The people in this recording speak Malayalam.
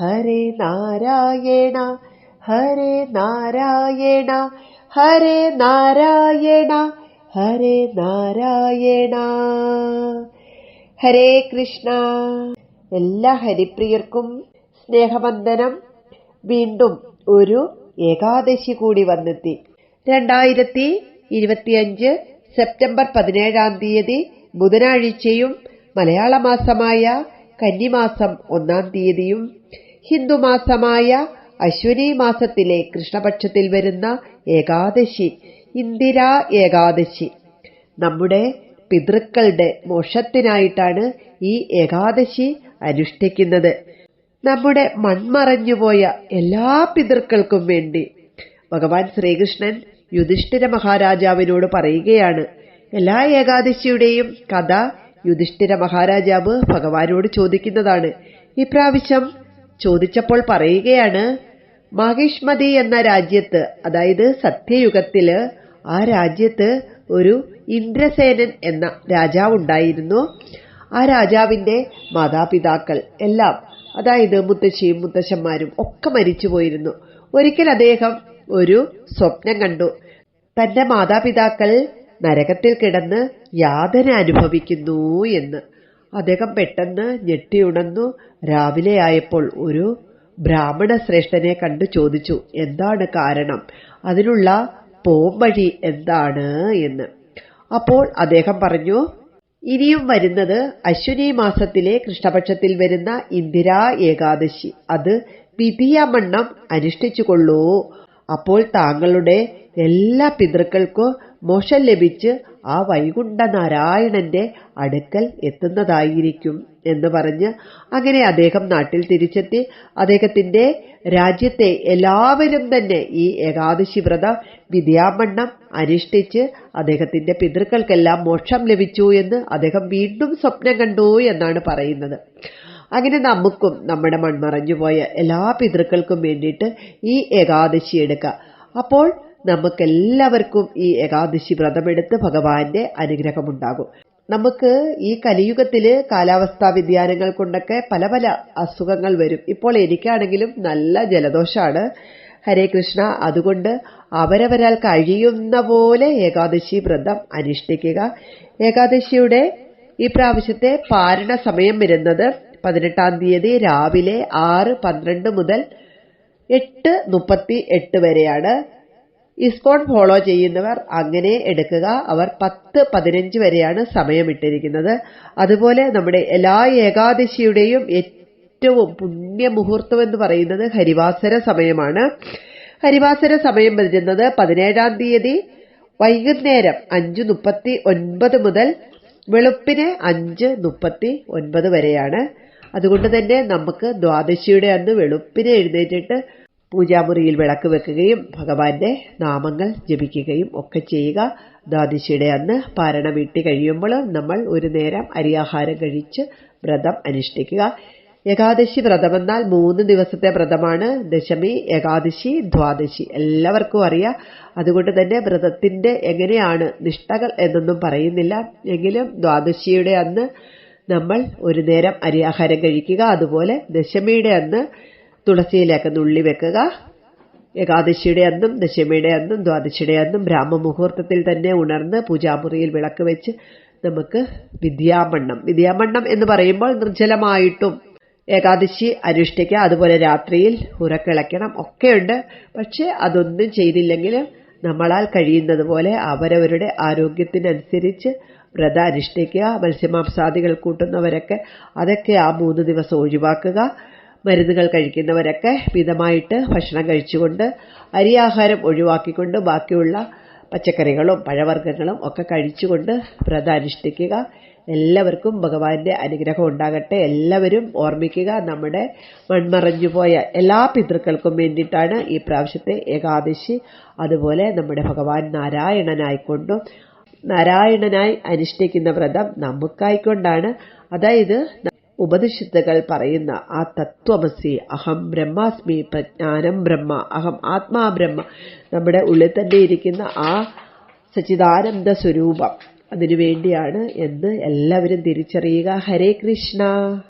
ഹരേ നാരായണ ഹരേ നാരായണ ഹരേ നാരായണ ഹരേ നാരായണ. ഹരേ കൃഷ്ണ. എല്ലാ ഹരിപ്രിയർക്കും സ്നേഹവന്ദനം. വീണ്ടും ഒരു ഏകാദശി കൂടി വന്നെത്തി. രണ്ടായിരത്തി ഇരുപത്തിയഞ്ച് സെപ്റ്റംബർ പതിനേഴാം തീയതി ബുധനാഴ്ചയും മലയാള മാസമായ കന്നിമാസം ഒന്നാം തീയതിയും ഹിന്ദുമാസമായ അശ്വിനി മാസത്തിലെ കൃഷ്ണപക്ഷത്തിൽ വരുന്ന ഏകാദശി ഇന്ദിരാ ഏകാദശി. നമ്മുടെ പിതൃക്കളുടെ മോക്ഷത്തിനായിട്ടാണ് ഈ ഏകാദശി അനുഷ്ഠിക്കുന്നത്. നമ്മുടെ മൺമറഞ്ഞുപോയ എല്ലാ പിതൃക്കൾക്കും വേണ്ടി ഭഗവാൻ ശ്രീകൃഷ്ണൻ യുധിഷ്ഠിര മഹാരാജാവിനോട് പറയുകയാണ്. എല്ലാ ഏകാദശിയുടെയും കഥ യുധിഷ്ഠിര മഹാരാജാവ് ഭഗവാനോട് ചോദിക്കുന്നതാണ്. ഇപ്രാവശ്യം ചോദിച്ചപ്പോൾ പറയുകയാണ് മാഹിഷ്മതി എന്ന രാജ്യത്ത് അതായത് സത്യയുഗത്തിൽ ആ രാജ്യത്ത് ഒരു ഇന്ദ്രസേനൻ എന്ന രാജാവ് ഉണ്ടായിരുന്നു. ആ രാജാവിന്റെ മാതാപിതാക്കൾ എല്ലാം അതായത് മുത്തശ്ശിയും മുത്തശ്ശന്മാരും ഒക്കെ മരിച്ചു പോയിരുന്നു ഒരിക്കൽ അദ്ദേഹം ഒരു സ്വപ്നം കണ്ടു. തന്റെ മാതാപിതാക്കൾ നരകത്തിൽ കിടന്ന് യാതന അനുഭവിക്കുന്നു എന്ന്. അദ്ദേഹം പെട്ടെന്ന് ഞെട്ടിയുണർന്നു രാവിലെ ആയപ്പോൾ ഒരു ബ്രാഹ്മണ ശ്രേഷ്ഠനെ കണ്ടു ചോദിച്ചു എന്താണ് കാരണം? അതിനുള്ള പോംവഴി എന്താണ്? എന്ന്. അപ്പോൾ അദ്ദേഹം പറഞ്ഞു ഇനിയും വരുന്നത് അശ്വിനി മാസത്തിലെ കൃഷ്ണപക്ഷത്തിൽ വരുന്ന ഇന്ദിരാ ഏകാദശി. അത് വിധിയമണ്ണം അനുഷ്ഠിച്ചുകൊള്ളൂ. അപ്പോൾ താങ്കളുടെ എല്ലാ പിതൃക്കൾക്കും മോശം ലഭിച്ച് ആ വൈകുണ്ഠ നാരായണന്റെ അടുക്കൽ എത്തുന്നതായിരിക്കും എന്ന് പറഞ്ഞ് അങ്ങനെ അദ്ദേഹം നാട്ടിൽ തിരിച്ചെത്തി. അദ്ദേഹത്തിന്റെ രാജ്യത്തെ എല്ലാവരും തന്നെ ഈ ഏകാദശി വ്രത വിദ്യാമണ്ണം അനുഷ്ഠിച്ച് അദ്ദേഹത്തിന്റെ പിതൃക്കൾക്കെല്ലാം മോക്ഷം ലഭിച്ചു എന്ന് അദ്ദേഹം വീണ്ടും സ്വപ്നം കണ്ടു എന്നാണ് പറയുന്നത്. അങ്ങനെ നമുക്കും നമ്മുടെ മൺമറഞ്ഞുപോയ എല്ലാ പിതൃക്കൾക്കും വേണ്ടിയിട്ട് ഈ ഏകാദശി എടുക്കുക അപ്പോൾ നമുക്കെല്ലാവർക്കും ഈ ഏകാദശി വ്രതമെടുത്ത് ഭഗവാന്റെ അനുഗ്രഹമുണ്ടാകും. നമുക്ക് ഈ കലിയുഗത്തിൽ കാലാവസ്ഥാ വ്യതിയാനങ്ങൾ കൊണ്ടൊക്കെ പല പല അസുഖങ്ങൾ വരും. ഇപ്പോൾ എനിക്കാണെങ്കിലും നല്ല ജലദോഷമാണ് ഹരേ കൃഷ്ണ അതുകൊണ്ട് അവരവരാൽ കഴിയുന്ന പോലെ ഏകാദശി വ്രതം അനുഷ്ഠിക്കുക. ഏകാദശിയുടെ ഈ പ്രാവശ്യത്തെ പാരണ സമയം വരുന്നത് പതിനെട്ടാം തീയതി രാവിലെ ആറ് പന്ത്രണ്ട് മുതൽ എട്ട് മുപ്പത്തി എട്ട് വരെയാണ്. ഇസ്കോൺ ഫോളോ ചെയ്യുന്നവർ അങ്ങനെ എടുക്കുക. അവർ പത്ത് പതിനഞ്ച് വരെയാണ് സമയമിട്ടിരിക്കുന്നത്. അതുപോലെ നമ്മുടെ എല്ലാ ഏകാദശിയുടെയും ഏറ്റവും പുണ്യമുഹൂർത്തം എന്ന് പറയുന്നത് ഹരിവാസര സമയമാണ്. ഹരിവാസര സമയം വരുന്നത് പതിനേഴാം തീയതി വൈകുന്നേരം അഞ്ച് മുപ്പത്തി ഒൻപത് മുതൽ വെളുപ്പിന് അഞ്ച് മുപ്പത്തി ഒൻപത് വരെയാണ്. അതുകൊണ്ട് തന്നെ നമുക്ക് ദ്വാദശിയുടെ അന്ന് വെളുപ്പിനെ എഴുന്നേറ്റിട്ട് പൂജാമുറിയിൽ വിളക്ക് വെക്കുകയും ഭഗവാന്റെ നാമങ്ങൾ ജപിക്കുകയും ഒക്കെ ചെയ്യുക. ദ്വാദശിയുടെ അന്ന് പാരണ വീട്ടി കഴിയുമ്പോൾ നമ്മൾ ഒരു നേരം അരിയാഹാരം കഴിച്ച് വ്രതം അനുഷ്ഠിക്കുക. ഏകാദശി വ്രതമെന്നാൽ മൂന്ന് ദിവസത്തെ വ്രതമാണ്. ദശമി ഏകാദശി ദ്വാദശി. എല്ലാവർക്കും അറിയാം. അതുകൊണ്ട് തന്നെ വ്രതത്തിന്റെ എങ്ങനെയാണ് നിഷ്ഠകൾ എന്നൊന്നും പറയുന്നില്ല. എങ്കിലും ദ്വാദശിയുടെ അന്ന് നമ്മൾ ഒരു നേരം അരിയാഹാരം കഴിക്കുക. അതുപോലെ ദശമിയുടെ അന്ന് തുളസിയിലേക്ക് നുള്ളി വെക്കുക. ഏകാദശിയുടെ അന്നും ദശമിയുടെ അന്നും ദ്വാദശിയുടെ അന്നും ബ്രാഹ്മമുഹൂർത്തത്തിൽ തന്നെ ഉണർന്ന് പൂജാമുറിയിൽ വിളക്ക് വെച്ച് നമുക്ക് വിദ്യാമണ്ണം. വിദ്യാമണ്ണം എന്ന് പറയുമ്പോൾ നിർജലമായിട്ടും ഏകാദശി അനുഷ്ഠിക്കുക അതുപോലെ രാത്രിയിൽ ഉറക്കിളയ്ക്കണം ഒക്കെയുണ്ട്. പക്ഷേ അതൊന്നും ചെയ്തില്ലെങ്കിൽ നമ്മളാൽ കഴിയുന്നത് പോലെ അവരവരുടെ ആരോഗ്യത്തിനനുസരിച്ച് വ്രത അനുഷ്ഠിക്കുക മത്സ്യമാംസാദികൾ കൂട്ടുന്നവരൊക്കെ അതൊക്കെ ആ മൂന്ന് ദിവസം ഒഴിവാക്കുക. മരുന്നുകൾ കഴിക്കുന്നവരൊക്കെ മിതമായിട്ട് ഭക്ഷണം കഴിച്ചുകൊണ്ട് അരിയാഹാരം ഒഴിവാക്കിക്കൊണ്ട് ബാക്കിയുള്ള പച്ചക്കറികളും പഴവർഗങ്ങളും ഒക്കെ കഴിച്ചുകൊണ്ട് വ്രതം അനുഷ്ഠിക്കുക. എല്ലാവർക്കും ഭഗവാന്റെ അനുഗ്രഹം ഉണ്ടാകട്ടെ. എല്ലാവരും ഓർമ്മിക്കുക നമ്മുടെ മൺമറഞ്ഞുപോയ എല്ലാ പിതൃക്കൾക്കും വേണ്ടിയിട്ടാണ് ഈ പ്രാവശ്യത്തെ ഏകാദശി. അതുപോലെ നമ്മുടെ ഭഗവാൻ നാരായണനായിക്കൊണ്ടും നാരായണനായി അനുഷ്ഠിക്കുന്ന വ്രതം നമുക്കായിക്കൊണ്ടാണ്. അതായത് ഉപനിഷത്തുകൾ പറയുന്ന ആ തത്വമസി അഹം ബ്രഹ്മാസ്മി പ്രജ്ഞാനം ബ്രഹ്മ അഹം ആത്മാ ബ്രഹ്മ നമ്മുടെ ഉള്ളിൽ തന്നെ ഇരിക്കുന്ന ആ സച്ചിദാനന്ദ സ്വരൂപം. അതിനുവേണ്ടിയാണ് എന്ന് എല്ലാവരും തിരിച്ചറിയുക. ഹരേ കൃഷ്ണ.